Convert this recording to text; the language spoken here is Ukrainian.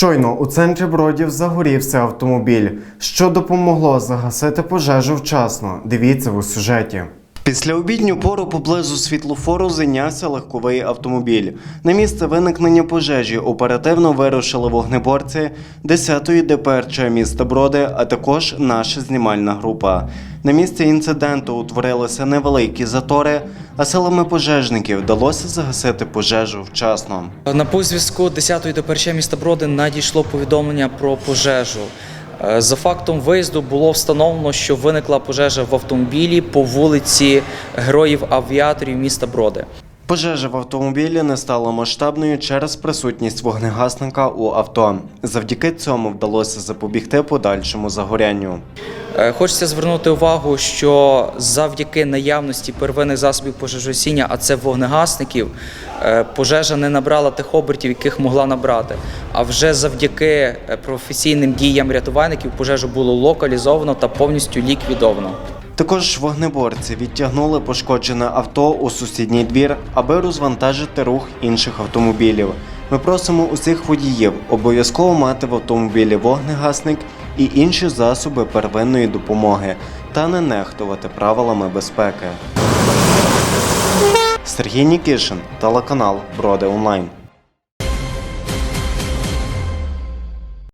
Щойно у центрі Бродів загорівся автомобіль, що допомогло загасити пожежу вчасно. Дивіться у сюжеті. Після обідню пору поблизу світлофору зайнявся легковий автомобіль. На місце виникнення пожежі оперативно вирушили вогнеборці 10-ї ДПРЧ міста Броди, а також наша знімальна група. На місці інциденту утворилися невеликі затори, а силами пожежників вдалося загасити пожежу вчасно. На позв'язку 10-ї ДПРЧ міста Броди надійшло повідомлення про пожежу. Е, За фактом виїзду було встановлено, що виникла пожежа в автомобілі по вулиці Героїв Авіаторів міста Броди. Пожежа в автомобілі не стала масштабною через присутність вогнегасника у авто. Завдяки цьому вдалося запобігти подальшому загорянню. Е, Хочеться звернути увагу, що завдяки наявності первинних засобів пожежогасіння, а це вогнегасників, е, пожежа не набрала тих обертів, яких могла набрати. А вже завдяки е, професійним діям рятувальників пожежу було локалізовано та повністю ліквідовано. Також вогнеборці відтягнули пошкоджене авто у сусідній двір, аби розвантажити рух інших автомобілів. Ми просимо усіх водіїв обов'язково мати в автомобілі вогнегасник і інші засоби первинної допомоги та не нехтувати правилами безпеки. Сергій Нікішин, телеканал Броди Онлайн.